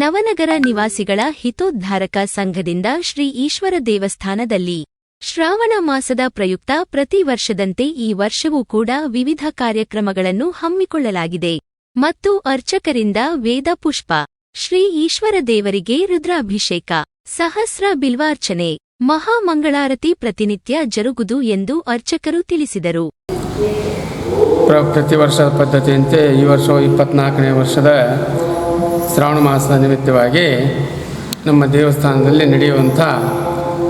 ನವನಗರ ನಿವಾಸಿಗಳ ಹಿತೋದ್ಧಾರಕ ಸಂಘದಿಂದ ಶ್ರೀ ಈಶ್ವರ ದೇವಸ್ಥಾನದಲ್ಲಿ ಶ್ರಾವಣ ಮಾಸದ ಪ್ರಯುಕ್ತ ಪ್ರತಿ ವರ್ಷದಂತೆ ಈ ವರ್ಷವೂ ಕೂಡ ವಿವಿಧ ಕಾರ್ಯಕ್ರಮಗಳನ್ನು ಹಮ್ಮಿಕೊಳ್ಳಲಾಗಿದೆ ಮತ್ತು ಅರ್ಚಕರಿಂದ ವೇದ ಪುಷ್ಪ, ಶ್ರೀ ಈಶ್ವರ ದೇವರಿಗೆ ರುದ್ರಾಭಿಷೇಕ, ಸಹಸ್ರ ಬಿಲ್ವಾರ್ಚನೆ ಮಹಾಮಂಗಳಾರತಿ ಪ್ರತಿನಿತ್ಯ ಜರುಗುದು ಎಂದು ಅರ್ಚಕರು ತಿಳಿಸಿದರು. ಪ್ರತಿ ವರ್ಷದ ಪದ್ಧತಿಯಂತೆ ಈ ವರ್ಷ ಇಪ್ಪತ್ನಾಲ್ಕನೇ ವರ್ಷದ ಶ್ರಾವಣ ಮಾಸದ ನಿಮಿತ್ತವಾಗಿ ನಮ್ಮ ದೇವಸ್ಥಾನದಲ್ಲಿ ನಡೆಯುವಂಥ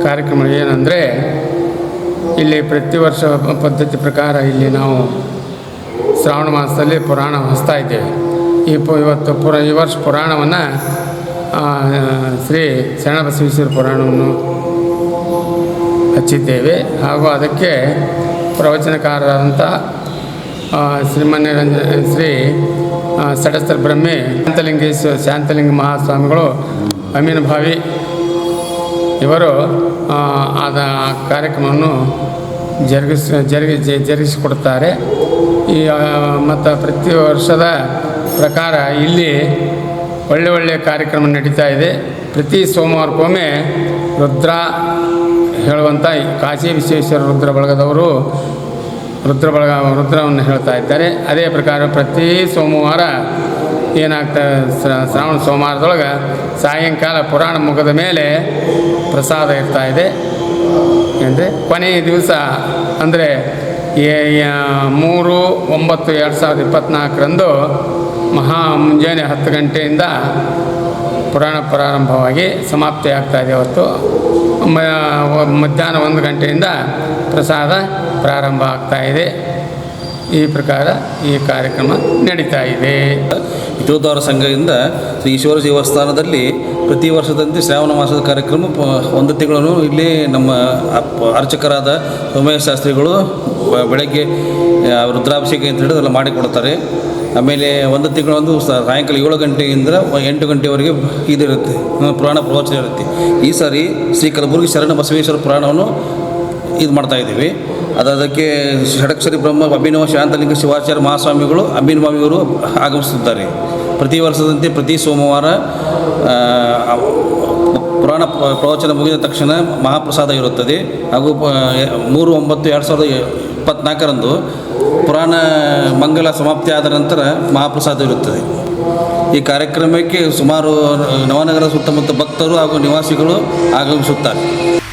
ಕಾರ್ಯಕ್ರಮ ಏನಂದರೆ ಇಲ್ಲಿ ಪ್ರತಿ ವರ್ಷ ಪದ್ಧತಿ ಪ್ರಕಾರ ಇಲ್ಲಿ ನಾವು ಶ್ರಾವಣ ಮಾಸದಲ್ಲಿ ಪುರಾಣ ಹೊಸ್ತಾ ಇದ್ದೇವೆ. ಈ ಪು ಇವತ್ತು ಪುರ ಈ ವರ್ಷ ಪುರಾಣವನ್ನು ಶ್ರೀ ಶರಣಬಸವೇಶ್ವರ ಪುರಾಣವನ್ನು ಹಚ್ಚಿದ್ದೇವೆ. ಹಾಗೂ ಅದಕ್ಕೆ ಪ್ರವಚನಕಾರರಾದಂಥ ಆ, ಶ್ರೀಮನ್ಯ ಶ್ರೀ ಆ, ಸಡಸ್ತ್ರ ಬ್ರಹ್ಮೆ ಶಾಂತಲಿಂಗೇಶ್ವರ ಶಾಂತಲಿಂಗ ಮಹಾಸ್ವಾಮಿಗಳು ಅಮೀನುಭಾವಿ ಇವರು ಆ, ಆದ ಕಾರ್ಯಕ್ರಮವನ್ನು ಜರುಗಿಸ್ ಜರುಗಿ ಜ- ಜರುಗಿಸಿಕೊಡುತ್ತಾರೆ. ಈ ಮತ್ತು ಪ್ರತಿ ವರ್ಷದ ಪ್ರಕಾರ ಇಲ್ಲಿ ಒಳ್ಳೆ ಒಳ್ಳೆಯ ಕಾರ್ಯಕ್ರಮ ನಡೀತಾ ಇದೆ. ಪ್ರತಿ ಸೋಮವಾರಕ್ಕೊಮ್ಮೆ ರುದ್ರ ಹೇಳುವಂಥ ಕಾಶಿ ವಿಶ್ವೇಶ್ವರ ರುದ್ರ ಬಳಗದವರು ರುದ್ರ ಬಳಗ ರುದ್ರವನ್ನು ಹೇಳ್ತಾ ಇದ್ದಾರೆ. ಅದೇ ಪ್ರಕಾರ ಪ್ರತಿ ಸೋಮವಾರ ಏನಾಗ್ತಾ ಶ್ರ- ಶ್ರಾವಣ ಸೋಮವಾರದೊಳಗೆ ಸಾಯಂಕಾಲ ಪುರಾಣ ಮುಗದ ಮೇಲೆ ಪ್ರಸಾದ ಇರ್ತಾ ಇದೆ. ಅಂದರೆ ಕೊನೆಯ ದಿವಸ ಅಂದರೆ ಮೂರು, ಒಂಬತ್ತು, ಎರಡು ಸಾವಿರದ ಇಪ್ಪತ್ತ್ನಾಲ್ಕರಂದು ಮಹಾ ಮುಂಜಾನೆ ಹತ್ತು ಗಂಟೆಯಿಂದ ಪುರಾಣ ಪ್ರಾರಂಭವಾಗಿ ಸಮಾಪ್ತಿ ಆಗ್ತಾ ಇದೆ ಮ- ಮಧ್ಯಾಹ್ನ ಒಂದು ಗಂಟೆಯಿಂದ ಪ್ರಸಾದ ಪ್ರಾರಂಭ ಆಗ್ತಾ ಇದೆ. ಈ ಪ್ರಕಾರ ಈ ಕಾರ್ಯಕ್ರಮ ನಡೀತಾ ಇದೆ. ಹಿತೋದ್ಧಾರ ಸಂಘದಿಂದ ಶ್ರೀ ಈಶ್ವರ ದೇವಸ್ಥಾನದಲ್ಲಿ ಪ್ರತಿ ವರ್ಷದಂತೆ ಶ್ರಾವಣ ಮಾಸದ ಕಾರ್ಯಕ್ರಮ ಒಂದು ತಿಂಗಳನ್ನು ಇಲ್ಲಿ ನಮ್ಮ ಅರ್ಚಕರಾದ ಸೋಮಯ್ಯ ಶಾಸ್ತ್ರಿಗಳು ಬೆಳಗ್ಗೆ ರುದ್ರಾಭಿಷೇಕ ಅಂತ ಹೇಳಿದ್ರೆ ಎಲ್ಲ ಮಾಡಿಕೊಡ್ತಾರೆ ಆಮೇಲೆ ಒಂದು ತಿಂಗಳೊಂದು ಸಾಯಂಕಾಲ ಏಳು ಗಂಟೆಯಿಂದ ಎಂಟು ಗಂಟೆವರೆಗೆ ಇದಿರುತ್ತೆ ಪುರಾಣ ಪ್ರವಚನ ಇರುತ್ತೆ. ಈ ಸಾರಿ ಶ್ರೀ ಕಲಬುರಗಿ ಶರಣ ಬಸವೇಶ್ವರ ಪುರಾಣವನ್ನು ಇದು ಮಾಡ್ತಾ ಇದ್ದೀವಿ. ಅದು ಅದಕ್ಕೆ ಷಡಕ್ಷರಿ ಬ್ರಹ್ಮ, ಅಭಿನವ, ಶಾಂತಲಿಂಗ ಶಿವಾಚಾರ್ಯ ಮಹಾಸ್ವಾಮಿಗಳು, ಅಭಿನವಾಮಿಗಳು ಆಗಮಿಸುತ್ತಾರೆ ಪ್ರತಿ ವರ್ಷದಂತೆ, ಪ್ರತಿ ಸೋಮವಾರ ಪುರಾಣ ಪ್ರ- ಪ್ರವಚನ ಮುಗಿದ ತಕ್ಷಣ ಮಹಾಪ್ರಸಾದ ಇರುತ್ತದೆ. ಹಾಗೂ ಮೂರು, ಒಂಬತ್ತು, ಎರಡು ಸಾವಿರದ ಇಪ್ಪತ್ತ್ನಾಲ್ಕರಂದು ಪುರಾಣ ಮಂಗಲ ಸಮಾಪ್ತಿ ಆದ ನಂತರ ಮಹಾಪ್ರಸಾದ ಇರುತ್ತದೆ. ಈ ಕಾರ್ಯಕ್ರಮಕ್ಕೆ ಸುಮಾರು ನವನಗರ ಸುತ್ತಮುತ್ತ ಭಕ್ತರು ಹಾಗೂ ನಿವಾಸಿಗಳು ಆಗಮಿಸುತ್ತಾರೆ.